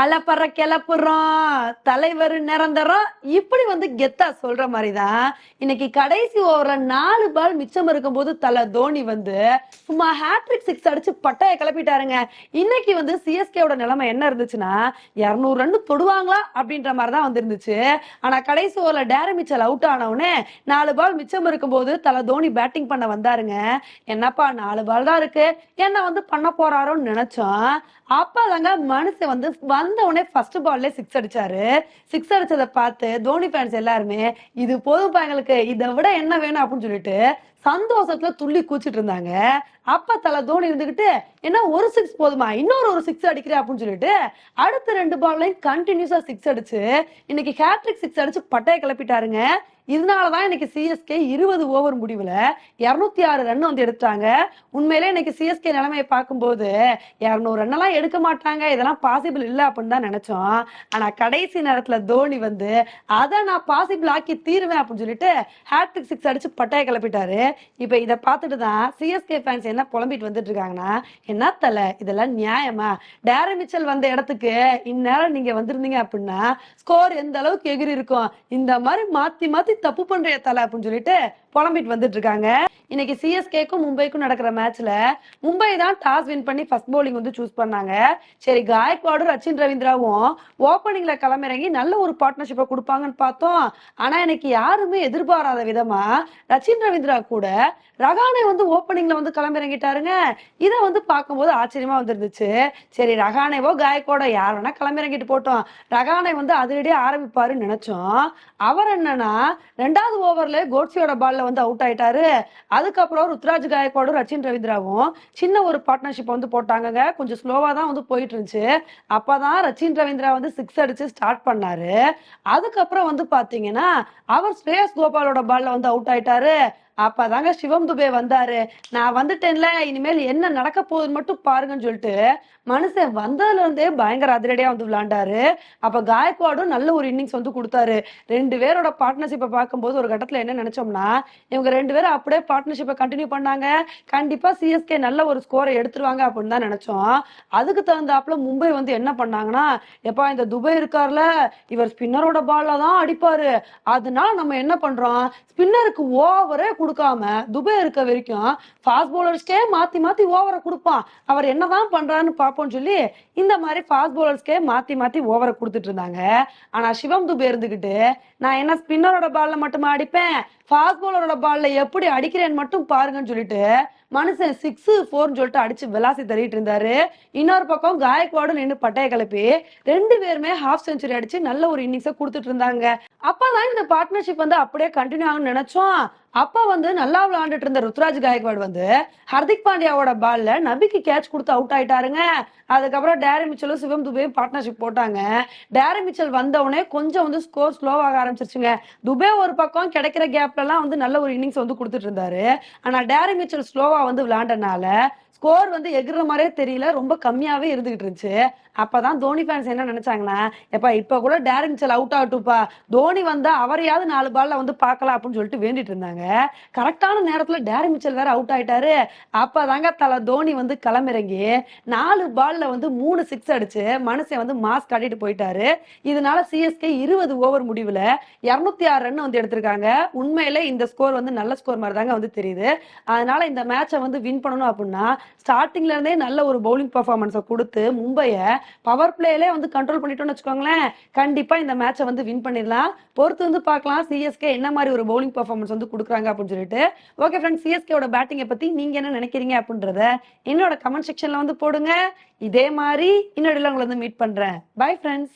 அலப்பற கிளப்புறோம் தலைவர் நிரந்தரம். இப்படி வந்து கெத்தா சொல்ற மாதிரிதான் இன்னைக்கு கடைசி ஓவர நாலு பால் மிச்சம் இருக்கும்போது தலை தோனி வந்து சும்மா ஹேட்ரிக் சிக்ஸ் அடிச்சு பட்டாய கிளப்பிட்டாருங்க. இன்னைக்கு வந்து சிஎஸ்கேவோட நிலைமை என்ன இருந்துச்சுன்னா இருநூறு ரன் தொடுவாங்களா அப்படின்ற மாதிரி தான் வந்துருந்துச்சு. ஆனா கடைசி ஓவர்ல டேரி மிச்சல் அவுட் ஆனவுடனே நாலு பால் மிச்சம் இருக்கும்போது தலை தோனி பேட்டிங் பண்ண வந்தாருங்க. என்னப்பா நாலு பால் தான் இருக்கு. என்ன வந்து பண்ண போறாரோன்னு நினைச்சோம். அப்பதாங்க மனுஷன் வந்து வந்த உடனே ஃபர்ஸ்ட் பால்ல சிக்ஸ் அடிச்சாரு. சிக்ஸ் அடிச்சதை பார்த்து தோனி ஃபேன்ஸ் எல்லாருமே இது போதும்ப்பா எங்களுக்கு இதை விட என்ன வேணும் அப்படின்னு சொல்லிட்டு சந்தோஷத்துல துள்ளி கூச்சிட்டு இருந்தாங்க. அப்ப தலை தோனி இருந்துகிட்டு என்ன ஒரு சிக்ஸ் போதுமா? இன்னொரு ஒரு சிக்ஸ் அடிக்கிறேன் அப்படின்னு சொல்லிட்டு அடுத்த ரெண்டு பால்லையும் கண்டினியூஸா சிக்ஸ் அடிச்சு இன்னைக்கு ஹேட்ரிக் சிக்ஸ் அடிச்சு பட்டையை கிளப்பிட்டாருங்க. இதனால தான் இன்னைக்கு சிஎஸ்கே இருபது ஓவர் முடிவில் இரநூத்தி ஆறு ரன் வந்து எடுத்தாங்க உண்மையிலே இன்னைக்கு சிஎஸ்கே நிலைமையை பார்க்கும்போது இரநூறு ரன் எல்லாம் எடுக்க மாட்டாங்க. இதெல்லாம் பாசிபிள் இல்லை அப்படின்னு தான் நினைச்சோம். ஆனா கடைசி நேரத்துல தோனி வந்து அதை நான் பாசிபிள் ஆக்கி தீருவேன் அப்படின்னு சொல்லிட்டு ஹேட்ரிக் சிக்ஸ் அடிச்சு பட்டாய கிளப்பிட்டாரு. இப்போ இதை பார்த்துட்டு தான் சிஎஸ்கே ஃபேன்ஸ் என்ன புலம்பிட்டு வந்துட்டு இருக்காங்கன்னா என்ன தலை இதெல்லாம் நியாயமா? டேரி மிச்சல் வந்த இடத்துக்கு இந்நேரம் நீங்க வந்திருந்தீங்க அப்படின்னா ஸ்கோர் எந்த அளவுக்கு எகிரி இருக்கும்? இந்த மாதிரி மாத்தி மாத்தி தப்பு பண்றிய தலை அப்படின்னு சொல்லிட்டு புலம்பிட்டு வந்துட்டு இருக்காங்க. இன்னைக்கு சிஎஸ்கேக்கும் மும்பைக்கும் நடக்கிற மேட்ச்ல மும்பை தான் டாஸ் வின் பண்ணி ஃபர்ஸ்ட் bowling வந்து சூஸ் பண்ணாங்க. சரி காயக்வாடும் ரச்சின் ரவீந்திராவும் ஓப்பனிங்ல களமிறங்கி நல்ல ஒரு பார்ட்னர்ஷிப்பை கொடுப்பாங்கன்னு பார்த்தோம். ஆனா எனக்கு யாருமே எதிர்பாராத விதமா ரச்சின் ரவீந்திரா கூட ரகானே வந்து ஓப்பனிங்ல வந்து களமிறங்கிட்டாருங்க. இதை வந்து பார்க்கும்போது ஆச்சரியமா வந்துருந்துச்சு. சரி ரகானேவோ காயக்கோட யார் வேணா களமிறங்கிட்டு போட்டோம். ரகானே வந்து அதிரடியே ஆரம்பிப்பாருன்னு நினைச்சோம். அவர் என்னன்னா ரெண்டாவது ஓவர்ல கோட்ஸியோட பால்ல வந்து அவுட் ஆயிட்டாரு. அதுக்கப்புறம் ருத்ராஜ் காயக்கோடும் ரச்சின் ரவீந்திராவும் சின்ன ஒரு பார்ட்னர்ஷிப் வந்து போட்டாங்கங்க. கொஞ்சம் ஸ்லோவாக தான் வந்து போயிட்டு இருந்துச்சு அப்பதான் ரச்சின் ரவீந்திரா வந்து சிக்ஸ் அடிச்சு ஸ்டார்ட் பண்ணாரு. அதுக்கப்புறம் வந்து பார்த்தீங்கன்னா அவர் ஸ்ரேயஸ் கோபாலோட பால்ல வந்து அவுட் ஆயிட்டாரு. அப்பதாங்க சிவம் துபே வந்தாரு. நான் வந்துட்டேன்ல இனிமேல் என்ன நடக்க போகுதுன்னு மட்டும் பாருங்கன்னு சொல்லிட்டு மனுஷன் வந்ததுல இருந்தே பயங்கர அதிரடியா வந்து விளையாண்டாரு அப்ப காயக்வாடும் நல்ல ஒரு இன்னிங்ஸ் வந்து கொடுத்தாரு. ரெண்டு பேரோட பார்ட்னர்ஷிப்பை பார்க்கும்போது ஒரு கட்டத்துல என்ன நினைச்சோம்னா இவங்க ரெண்டு பேரும் அப்படியே பார்ட்னர்ஷிப்பை கண்டினியூ பண்ணாங்க. கண்டிப்பா சிஎஸ்கே நல்ல ஒரு ஸ்கோரை எடுத்துருவாங்க அப்படின்னு தான் நினைச்சோம். அதுக்கு தகுந்தாப்புல மும்பை வந்து என்ன பண்ணாங்கன்னா எப்பா இந்த துபை இருக்கார்ல இவர் ஸ்பின்னரோட பால்ல தான் அடிப்பாரு. அதனால நம்ம என்ன பண்றோம்? ஸ்பின்னருக்கு ஓவரே கொடுக்காம துபை இருக்க வரைக்கும் ஃபாஸ்ட் பவுலர்ஸ்க்கே மாத்தி மாத்தி ஓவரை கொடுப்பான். அவர் என்னதான் பண்றான்னு பார்ப்போம்னு சொல்லி இந்த மாதிரி ஃபாஸ்ட் பவுலர்ஸ்க்கே மாத்தி மாத்தி ஓவரை கொடுத்துட்டு இருந்தாங்க. ஆனா சிவம் துபே இருந்துகிட்டு நான் என்ன ஸ்பின்னரோட பால்ல மட்டுமா அடிப்பேன்? ஃபாஸ்ட் பவுலரோட பால்ல எப்படி அடிக்கிறேன்னு மட்டும் பாருங்கன்னு சொல்லிட்டு மனுஷன் சிக்ஸ் ஃபோர்னு சொல்லிட்டு அடிச்சு விளாசி தள்ளிட்டு இருந்தாரு. இன்னொரு பக்கம் காயக்வாடு நின்று பட்டைய கிளப்பி ரெண்டு பேருமே ஹாஃப் செஞ்சுரி அடிச்சு நல்ல ஒரு இன்னிங்ஸை கொடுத்துட்டு இருந்தாங்க. அப்பதான் இந்த பார்ட்னர்ஷிப் வந்து அப்படியே கண்டினியூ ஆகும்னு நினைச்சோம். அப்ப வந்து நல்லா விளையாண்டுட்டு இருந்த ருத்ராஜ் காயக்வாட் வந்து ஹர்திக் பாண்டியாவோட பால்ல நபிக்கு கேட்ச் கொடுத்து அவுட் ஆயிட்டாருங்க. அதுக்கப்புறம் டேரி மிச்சலும் சிவம் துபேயும் பார்ட்னர்ஷிப் போட்டாங்க. டேரி மிச்சல் வந்தவுடனே கொஞ்சம் வந்து ஸ்கோர் ஸ்லோவாக ஆரம்பிச்சிருச்சுங்க. துபே ஒரு பக்கம் கிடைக்கிற கேப்லலாம் வந்து நல்ல ஒரு இன்னிங்ஸ் வந்து கொடுத்துட்டு இருந்தாரு. ஆனா டேரி மிச்சல் ஸ்லோவா வந்து விளையாண்டனால ஸ்கோர் வந்து எகிற மாதிரியே தெரியல. ரொம்ப கம்மியாவே இருந்துகிட்டு இருந்துச்சு. அப்பதான் தோனி ஃபேன்ஸ் என்ன நினைச்சாங்கன்னா எப்பா இப்ப கூட டேரி மிச்சல் அவுட் ஆகட்டும்ப்பா. தோனி வந்தா அவரையாவது நாலு பால்ல வந்து பார்க்கலாம் அப்படின்னு சொல்லிட்டு வேண்டிட்டு இருந்தாங்க. கரெக்டான நேரத்துல டேரி மிச்சல் வேற அவுட் ஆயிட்டாரு. அப்பதாங்க தல தோனி வந்து களமிறங்கி நாலு பால்ல வந்து மூணு சிக்ஸ் அடிச்சு மனுஷன் வந்து மாஸ்க் காட்டிட்டு போயிட்டாரு. இதனால சிஎஸ்கே இருபது ஓவர் முடிவுல இருநூத்தி ஆறு ரன் வந்து எடுத்திருக்காங்க. உண்மையில இந்த ஸ்கோர் வந்து நல்ல ஸ்கோர் மாதிரி தாங்க வந்து தெரியுது. அதனால இந்த மேட்சை வந்து வின் பண்ணணும் அப்படின்னா ஸ்டார்டிங்ல இருந்தே நல்ல ஒரு பவுலிங் பர்ஃபார்மன்ஸை கொடுத்து மும்பையை பவர் பிளேலே வந்து கண்ட்ரோல் பண்ணிட்டோம்னு வச்சுக்கோங்களேன் கண்டிப்பா இந்த மேட்சை வந்து வின் பண்ணிடலாம். பொறுத்து வந்து பார்க்கலாம். சிஎஸ்கே என்ன மாதிரி ஒரு பவுலிங் பர்ஃபார்மன்ஸ் வந்து கொடுக்குறாங்க அப்படின்னு சொல்லிட்டு. ஓகே ஃப்ரெண்ட்ஸ் சிஎஸ்கேவோட பேட்டிங்கை பத்தி நீங்க என்ன நினைக்கிறீங்க அப்படின்றத என்னோட கமெண்ட் செக்ஷன்ல வந்து போடுங்க. இதே மாதிரி இன்னொரு உங்களை வந்து மீட் பண்றேன். Bye friends